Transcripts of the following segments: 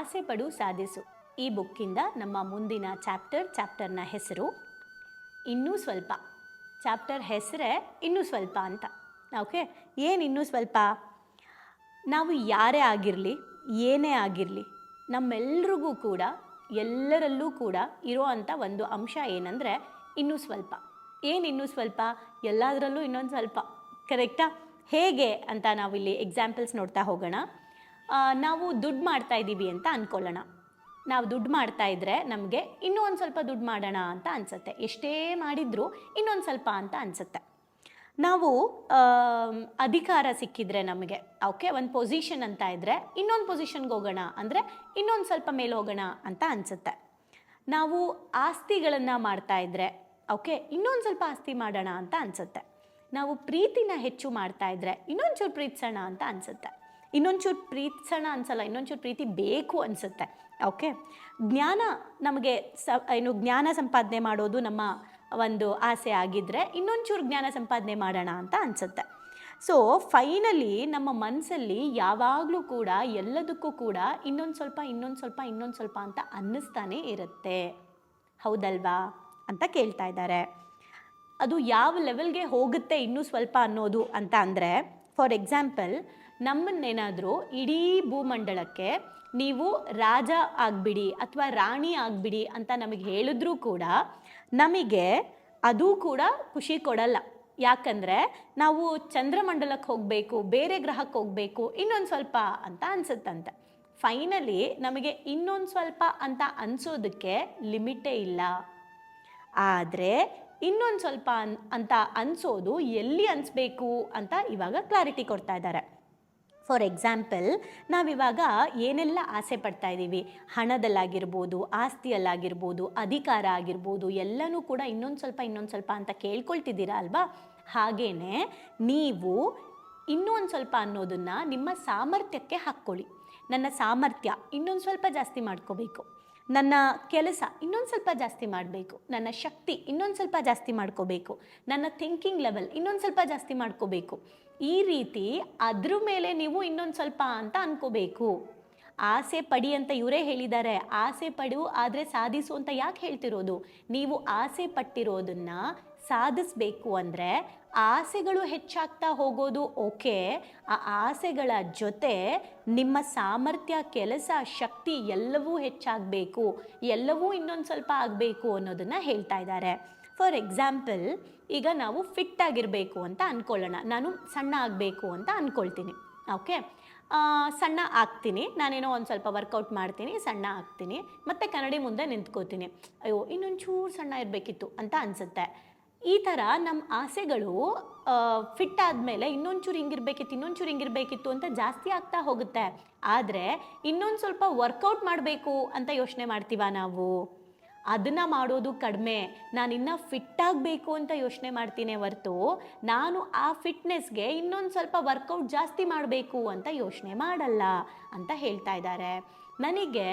ಆಸೆ ಪಡು ಸಾಧಿಸು. ಈ ಬುಕ್ಕಿಂದ ನಮ್ಮ ಮುಂದಿನ ಚಾಪ್ಟರ್ ಚಾಪ್ಟರ್ನ ಹೆಸರು ಇನ್ನೂ ಸ್ವಲ್ಪ. ಚಾಪ್ಟರ್ ಹೆಸರೇ ಇನ್ನೂ ಸ್ವಲ್ಪ ಅಂತ. ಓಕೆ? ಏನು ಇನ್ನೂ ಸ್ವಲ್ಪ? ನಾವು ಯಾರೇ ಆಗಿರಲಿ, ಏನೇ ಆಗಿರಲಿ, ನಮ್ಮೆಲ್ರಿಗೂ ಕೂಡ, ಎಲ್ಲರಲ್ಲೂ ಕೂಡ ಇರೋ ಅಂಥ ಒಂದು ಅಂಶ ಏನಂದರೆ ಇನ್ನೂ ಸ್ವಲ್ಪ. ಏನು ಇನ್ನೂ ಸ್ವಲ್ಪ? ಎಲ್ಲದರಲ್ಲೂ ಇನ್ನೊಂದು ಸ್ವಲ್ಪ. ಕರೆಕ್ಟಾ? ಹೇಗೆ ಅಂತ ನಾವಿಲ್ಲಿ ಎಕ್ಸಾಂಪಲ್ಸ್ ನೋಡ್ತಾ ಹೋಗೋಣ. ನಾವು ದುಡ್ಡು ಮಾಡ್ತಾ ಇದ್ದೀವಿ ಅಂತ ಅಂದ್ಕೊಳ್ಳೋಣ ನಾವು ದುಡ್ಡು ಮಾಡ್ತಾ ಇದ್ರೆ ನಮಗೆ ಇನ್ನೂ ಒಂದು ಸ್ವಲ್ಪ ದುಡ್ಡು ಮಾಡೋಣ ಅಂತ ಅನಿಸುತ್ತೆ. ಎಷ್ಟೇ ಮಾಡಿದರೂ ಇನ್ನೊಂದು ಸ್ವಲ್ಪ ಅಂತ ಅನಿಸುತ್ತೆ. ನಾವು ಅಧಿಕಾರ ಸಿಕ್ಕಿದ್ರೆ ನಮಗೆ, ಓಕೆ, ಒಂದು ಪೊಸಿಷನ್ ಅಂತ ಇದ್ದರೆ ಇನ್ನೊಂದು ಪೊಸಿಷನ್ಗೆ ಹೋಗೋಣ ಅಂದರೆ ಇನ್ನೊಂದು ಸ್ವಲ್ಪ ಮೇಲೆ ಹೋಗೋಣ ಅಂತ ಅನಿಸುತ್ತೆ. ನಾವು ಆಸ್ತಿಗಳನ್ನು ಮಾಡ್ತಾ ಇದ್ರೆ, ಓಕೆ, ಇನ್ನೊಂದು ಸ್ವಲ್ಪ ಆಸ್ತಿ ಮಾಡೋಣ ಅಂತ ಅನಿಸುತ್ತೆ. ನಾವು ಪ್ರೀತಿನ ಹೆಚ್ಚು ಮಾಡ್ತಾ ಇದ್ದರೆ ಇನ್ನೊಂಚೂರು ಪ್ರೀತಿಸೋಣ ಅಂತ ಅನಿಸುತ್ತೆ. ಇನ್ನೊಂಚೂರು ಪ್ರೀತಿಸೋಣ ಅನ್ಸಲ್ಲ, ಇನ್ನೊಂಚೂರು ಪ್ರೀತಿ ಬೇಕು ಅನಿಸುತ್ತೆ. ಓಕೆ ಜ್ಞಾನ ನಮಗೆ ಸ, ಏನು ಜ್ಞಾನ ಸಂಪಾದನೆ ಮಾಡೋದು ನಮ್ಮ ಒಂದು ಆಸೆ ಆಗಿದ್ದರೆ ಇನ್ನೊಂಚೂರು ಜ್ಞಾನ ಸಂಪಾದನೆ ಮಾಡೋಣ ಅಂತ ಅನಿಸುತ್ತೆ. ಸೊ ಫೈನಲಿ ನಮ್ಮ ಮನಸ್ಸಲ್ಲಿ ಯಾವಾಗಲೂ ಕೂಡ ಎಲ್ಲದಕ್ಕೂ ಕೂಡ ಇನ್ನೊಂದು ಸ್ವಲ್ಪ ಇನ್ನೊಂದು ಸ್ವಲ್ಪ ಇನ್ನೊಂದು ಸ್ವಲ್ಪ ಅಂತ ಅನ್ನಿಸ್ತಾನೆ ಇರುತ್ತೆ. ಹೌದಲ್ವಾ? ಅಂತ ಕೇಳ್ತಾ ಇದ್ದಾರೆ. ಅದು ಯಾವ ಲೆವೆಲ್ಗೆ ಹೋಗುತ್ತೆ ಇನ್ನೂ ಸ್ವಲ್ಪ ಅನ್ನೋದು ಅಂತ ಅಂದರೆ ಫಾರ್ ಎಕ್ಸಾಂಪಲ್ ನಮ್ಮನ್ನೇನಾದರೂ ಇಡೀ ಭೂಮಂಡಲಕ್ಕೆ ನೀವು ರಾಜ ಆಗ್ಬಿಡಿ ಅಥವಾ ರಾಣಿ ಆಗ್ಬಿಡಿ ಅಂತ ನಮಗೆ ಹೇಳಿದ್ರೂ ಕೂಡ ನಮಗೆ ಅದು ಕೂಡ ಖುಷಿ ಕೊಡಲ್ಲ. ಯಾಕಂದರೆ ನಾವು ಚಂದ್ರಮಂಡಲಕ್ಕೆ ಹೋಗಬೇಕು, ಬೇರೆ ಗ್ರಹಕ್ಕೆ ಹೋಗಬೇಕು, ಇನ್ನೊಂದು ಸ್ವಲ್ಪ ಅಂತ ಅನಿಸುತ್ತಂತೆ. ಫೈನಲಿ ನಮಗೆ ಇನ್ನೊಂದು ಸ್ವಲ್ಪ ಅಂತ ಅನಿಸೋದಕ್ಕೆ ಲಿಮಿಟೇ ಇಲ್ಲ. ಆದರೆ ಇನ್ನೊಂದು ಸ್ವಲ್ಪ ಅನ್, ಅಂತ ಅನಿಸೋದು ಎಲ್ಲಿ ಅನಿಸ್ಬೇಕು ಅಂತ ಇವಾಗ ಕ್ಲಾರಿಟಿ ಕೊಡ್ತಾ ಇದ್ದಾರೆ. ಫಾರ್ ಎಕ್ಸಾಂಪಲ್ ನಾವಿವಾಗ ಏನೆಲ್ಲ ಆಸೆ ಪಡ್ತಾ ಇದ್ದೀವಿ? ಹಣದಲ್ಲಾಗಿರ್ಬೋದು, ಆಸ್ತಿಯಲ್ಲಾಗಿರ್ಬೋದು, ಅಧಿಕಾರ ಆಗಿರ್ಬೋದು, ಎಲ್ಲನೂ ಕೂಡ ಇನ್ನೊಂದು ಸ್ವಲ್ಪ ಇನ್ನೊಂದು ಸ್ವಲ್ಪ ಅಂತ ಕೇಳ್ಕೊಳ್ತಿದ್ದೀರಾ ಅಲ್ವಾ? ಹಾಗೇ ನೀವು ಇನ್ನೂ ಒಂದು ಸ್ವಲ್ಪ ಅನ್ನೋದನ್ನು ನಿಮ್ಮ ಸಾಮರ್ಥ್ಯಕ್ಕೆ ಹಾಕ್ಕೊಳ್ಳಿ. ನನ್ನ ಸಾಮರ್ಥ್ಯ ಇನ್ನೊಂದು ಸ್ವಲ್ಪ ಜಾಸ್ತಿ ಮಾಡ್ಕೋಬೇಕು. ನನ್ನ ಕೆಲಸ ಇನ್ನೊಂದು ಸ್ವಲ್ಪ ಜಾಸ್ತಿ ಮಾಡಬೇಕು. ನನ್ನ ಶಕ್ತಿ ಇನ್ನೊಂದು ಸ್ವಲ್ಪ ಜಾಸ್ತಿ ಮಾಡ್ಕೋಬೇಕು. ನನ್ನ ಥಿಂಕಿಂಗ್ ಲೆವೆಲ್ ಇನ್ನೊಂದು ಸ್ವಲ್ಪ ಜಾಸ್ತಿ ಮಾಡ್ಕೋಬೇಕು. ಈ ರೀತಿ ಅದ್ರ ಮೇಲೆ ನೀವು ಇನ್ನೊಂದು ಸ್ವಲ್ಪ ಅಂತ ಅನ್ಕೋಬೇಕು. ಆಸೆ ಪಡಿ ಅಂತ ಇವರೇ ಹೇಳಿದ್ದಾರೆ. ಆಸೆ ಪಡು, ಆದರೆ ಸಾಧಿಸು ಅಂತ ಯಾಕೆ ಹೇಳ್ತಿರೋದು? ನೀವು ಆಸೆ ಪಟ್ಟಿರೋದನ್ನ ಸಾಧಿಸ್ಬೇಕು ಅಂದರೆ ಆಸೆಗಳು ಹೆಚ್ಚಾಗ್ತಾ ಹೋಗೋದು ಓಕೆ. ಆ ಆಸೆಗಳ ಜೊತೆ ನಿಮ್ಮ ಸಾಮರ್ಥ್ಯ, ಕೆಲಸ, ಶಕ್ತಿ ಎಲ್ಲವೂ ಹೆಚ್ಚಾಗಬೇಕು. ಎಲ್ಲವೂ ಇನ್ನೊಂದು ಸ್ವಲ್ಪ ಆಗಬೇಕು ಅನ್ನೋದನ್ನು ಹೇಳ್ತಾ ಇದ್ದಾರೆ. ಫಾರ್ ಎಕ್ಸಾಂಪಲ್ ಈಗ ನಾವು ಫಿಟ್ ಆಗಿರಬೇಕು ಅಂತ ಅಂದ್ಕೊಳ್ಳೋಣ ನಾನು ಸಣ್ಣ ಆಗಬೇಕು ಅಂತ ಅಂದ್ಕೊಳ್ತೀನಿ ಓಕೆ? ಸಣ್ಣ ಆಗ್ತೀನಿ. ನಾನೇನೋ ಒಂದು ಸ್ವಲ್ಪ ವರ್ಕೌಟ್ ಮಾಡ್ತೀನಿ, ಸಣ್ಣ ಆಗ್ತೀನಿ. ಮತ್ತು ಕನ್ನಡಿ ಮುಂದೆ ನಿಂತ್ಕೋತೀನಿ ಅಯ್ಯೋ, ಇನ್ನೊಂಚೂರು ಸಣ್ಣ ಇರಬೇಕಿತ್ತು ಅಂತ ಅನಿಸುತ್ತೆ. ಈ ಥರ ನಮ್ಮ ಆಸೆಗಳು ಫಿಟ್ ಆದಮೇಲೆ ಇನ್ನೊಂಚೂರು ಹಿಂಗಿರ್ಬೇಕಿತ್ತು ಇನ್ನೊಂಚೂರು ಹಿಂಗಿರ್ಬೇಕಿತ್ತು ಅಂತ ಜಾಸ್ತಿ ಆಗ್ತಾ ಹೋಗುತ್ತೆ. ಆದರೆ ಇನ್ನೊಂದು ಸ್ವಲ್ಪ ವರ್ಕೌಟ್ ಮಾಡಬೇಕು ಅಂತ ಯೋಚನೆ ಮಾಡ್ತೀವ ನಾವು? ಅದನ್ನು ಮಾಡೋದು ಕಡಿಮೆ. ನಾನು ಇನ್ನೂ ಫಿಟ್ ಆಗಬೇಕು ಅಂತ ಯೋಚನೆ ಮಾಡ್ತೀನಿ ಹೊರ್ತು, ನಾನು ಆ ಫಿಟ್ನೆಸ್ಗೆ ಇನ್ನೊಂದು ಸ್ವಲ್ಪ ವರ್ಕೌಟ್ ಜಾಸ್ತಿ ಮಾಡಬೇಕು ಅಂತ ಯೋಚನೆ ಮಾಡಲ್ಲ ಅಂತ ಹೇಳ್ತಾ ಇದ್ದಾರೆ. ನನಗೆ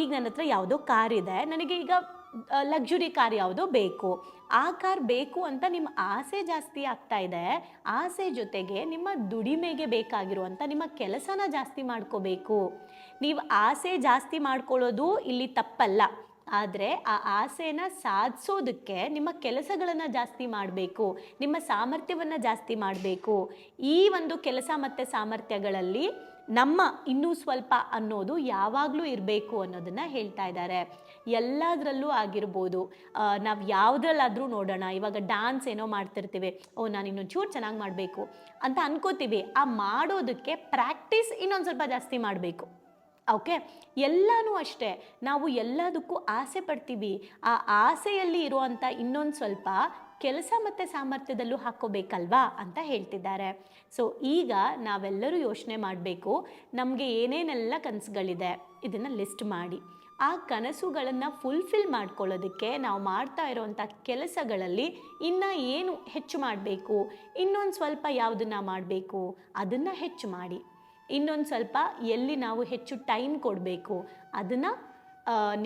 ಈಗ ನನ್ನ ಹತ್ರ ಯಾವುದೋ ಕಾರ್ ಇದೆ. ನನಗೆ ಈಗ ಲಕ್ಸುರಿ ಕಾರ್ ಯಾವುದೋ? ಬೇಕು. ಆ ಕಾರ್ ಬೇಕು ಅಂತ ನಿಮ್ಮ ಆಸೆ ಜಾಸ್ತಿ ಆಗ್ತಾ ಇದೆ. ಆಸೆ ಜೊತೆಗೆ ನಿಮ್ಮ ದುಡಿಮೆಗೆ ಬೇಕಾಗಿರುವಂಥ ನಿಮ್ಮ ಕೆಲಸನ ಜಾಸ್ತಿ ಮಾಡ್ಕೋಬೇಕು. ನೀವು ಆಸೆ ಜಾಸ್ತಿ ಮಾಡ್ಕೊಳ್ಳೋದು ಇಲ್ಲಿ ತಪ್ಪಲ್ಲ. ಆದರೆ ಆ ಆಸೆನ ಸಾಧಿಸೋದಕ್ಕೆ ನಿಮ್ಮ ಕೆಲಸಗಳನ್ನು ಜಾಸ್ತಿ ಮಾಡಬೇಕು. ನಿಮ್ಮ ಸಾಮರ್ಥ್ಯವನ್ನು ಜಾಸ್ತಿ ಮಾಡಬೇಕು. ಈ ಒಂದು ಕೆಲಸ ಮತ್ತು ಸಾಮರ್ಥ್ಯಗಳಲ್ಲಿ ನಮ್ಮ ಇನ್ನೂ ಸ್ವಲ್ಪ ಅನ್ನೋದು ಯಾವಾಗಲೂ ಇರಬೇಕು ಅನ್ನೋದನ್ನು ಹೇಳ್ತಾ ಇದ್ದಾರೆ. ಎಲ್ಲದರಲ್ಲೂ ಆಗಿರ್ಬೋದು. ನಾವು ಯಾವುದ್ರಲ್ಲಾದರೂ ನೋಡೋಣ, ಇವಾಗ ಡ್ಯಾನ್ಸ್ ಏನೋ ಮಾಡ್ತಿರ್ತೀವಿ, ಓ, ನಾನು ಇನ್ನೊಂದು ಚೂರು ಚೆನ್ನಾಗಿ ಮಾಡಬೇಕು ಅಂತ ಅನ್ಕೋತೀವಿ. ಆ ಮಾಡೋದಕ್ಕೆ ಪ್ರಾಕ್ಟೀಸ್ ಇನ್ನೊಂದು ಸ್ವಲ್ಪ ಜಾಸ್ತಿ ಮಾಡಬೇಕು. ಓಕೆ ಎಲ್ಲನೂ ಅಷ್ಟೇ. ನಾವು ಎಲ್ಲದಕ್ಕೂ ಆಸೆ ಪಡ್ತೀವಿ. ಆ ಆಸೆಯಲ್ಲಿ ಇರುವಂಥ ಇನ್ನೊಂದು ಸ್ವಲ್ಪ ಕೆಲಸ ಮತ್ತು ಸಾಮರ್ಥ್ಯದಲ್ಲೂ ಹಾಕೋಬೇಕಲ್ವಾ ಅಂತ ಹೇಳ್ತಿದ್ದಾರೆ. ಸೊ ಈಗ ನಾವೆಲ್ಲರೂ ಯೋಚನೆ ಮಾಡಬೇಕು, ನಮಗೆ ಏನೇನೆಲ್ಲ ಕನಸುಗಳಿದೆ, ಇದನ್ನು ಲಿಸ್ಟ್ ಮಾಡಿ. ಆ ಕನಸುಗಳನ್ನು ಫುಲ್ಫಿಲ್ ಮಾಡ್ಕೊಳ್ಳೋದಕ್ಕೆ ನಾವು ಮಾಡ್ತಾ ಇರೋವಂಥ ಕೆಲಸಗಳಲ್ಲಿ ಇನ್ನು ಏನು ಹೆಚ್ಚು ಮಾಡಬೇಕು? ಇನ್ನೊಂದು ಸ್ವಲ್ಪ ಯಾವುದನ್ನು ಮಾಡಬೇಕು? ಅದನ್ನು ಹೆಚ್ಚು ಮಾಡಿ. ಇನ್ನೊಂದು ಸ್ವಲ್ಪ ಎಲ್ಲಿ ನಾವು ಹೆಚ್ಚು ಟೈಮ್ ಕೊಡಬೇಕು? ಅದನ್ನು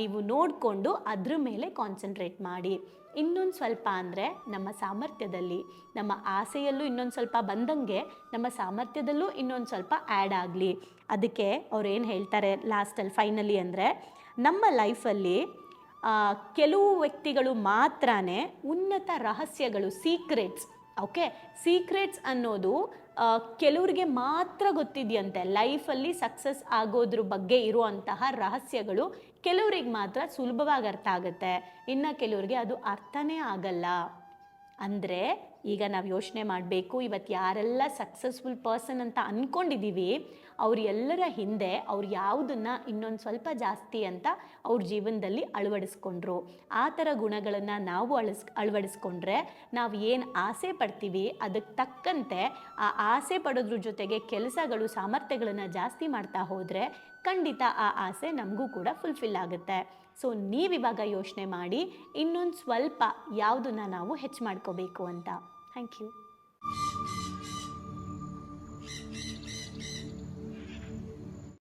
ನೀವು ನೋಡಿಕೊಂಡು ಅದ್ರ ಮೇಲೆ ಕಾನ್ಸಂಟ್ರೇಟ್ ಮಾಡಿ. ಇನ್ನೊಂದು ಸ್ವಲ್ಪ ಅಂದರೆ ನಮ್ಮ ಸಾಮರ್ಥ್ಯದಲ್ಲಿ, ನಮ್ಮ ಆಸೆಯಲ್ಲೂ ಇನ್ನೊಂದು ಸ್ವಲ್ಪ ಬಂದಂಗೆ ನಮ್ಮ ಸಾಮರ್ಥ್ಯದಲ್ಲೂ ಇನ್ನೊಂದು ಸ್ವಲ್ಪ ಆ್ಯಡ್ ಆಗಲಿ. ಅದಕ್ಕೆ ಅವ್ರು ಏನು ಹೇಳ್ತಾರೆ ಲಾಸ್ಟಲ್ಲಿ ಫೈನಲಿ ಅಂದರೆ ನಮ್ಮ ಲೈಫಲ್ಲಿ ಕೆಲವು ವ್ಯಕ್ತಿಗಳು ಮಾತ್ರನೇ ಉನ್ನತ ರಹಸ್ಯಗಳು ಸೀಕ್ರೆಟ್ಸ್ ಓಕೆ ಸೀಕ್ರೆಟ್ಸ್ ಅನ್ನೋದು ಕೆಲವ್ರಿಗೆ ಮಾತ್ರ ಗೊತ್ತಿದೆಯಂತೆ. ಲೈಫಲ್ಲಿ ಸಕ್ಸಸ್ ಆಗೋದ್ರ ಬಗ್ಗೆ ಇರುವಂತಹ ರಹಸ್ಯಗಳು ಕೆಲವ್ರಿಗೆ ಮಾತ್ರ ಸುಲಭವಾಗಿ ಅರ್ಥ ಆಗುತ್ತೆ. ಇನ್ನು ಕೆಲವ್ರಿಗೆ ಅದು ಅರ್ಥನೇ ಆಗಲ್ಲ. ಅಂದರೆ ಈಗ ನಾವು ಯೋಚನೆ ಮಾಡಬೇಕು ಇವತ್ತು ಯಾರೆಲ್ಲ ಸಕ್ಸಸ್ಫುಲ್ ಪರ್ಸನ್ ಅಂತ ಅಂದ್ಕೊಂಡಿದ್ದೀವಿ ಅವ್ರ ಎಲ್ಲರ ಹಿಂದೆ ಅವ್ರು ಯಾವುದನ್ನು ಇನ್ನೊಂದು ಸ್ವಲ್ಪ ಜಾಸ್ತಿ ಅಂತ ಅವ್ರ ಜೀವನದಲ್ಲಿ ಅಳವಡಿಸ್ಕೊಂಡ್ರು. ಆ ಥರ ಗುಣಗಳನ್ನು ನಾವು ಅಳಿಸ್, ಅಳವಡಿಸ್ಕೊಂಡ್ರೆ ನಾವು ಏನು ಆಸೆ ಪಡ್ತೀವಿ ಅದಕ್ಕೆ ತಕ್ಕಂತೆ ಆ ಆಸೆ ಪಡೋದ್ರ ಜೊತೆಗೆ ಕೆಲಸಗಳು, ಸಾಮರ್ಥ್ಯಗಳನ್ನು ಜಾಸ್ತಿ ಮಾಡ್ತಾ ಹೋದರೆ ಖಂಡಿತ ಆ ಆಸೆ ನಮಗೂ ಕೂಡ ಫುಲ್ಫಿಲ್ ಆಗುತ್ತೆ. ಸೊ ನೀವಿವಾಗ ಯೋಚನೆ ಮಾಡಿ ಇನ್ನೊಂದು ಸ್ವಲ್ಪ ಯಾವುದನ್ನು ನಾವು ಹೆಚ್ಚು ಮಾಡ್ಕೋಬೇಕು ಅಂತ. Thank you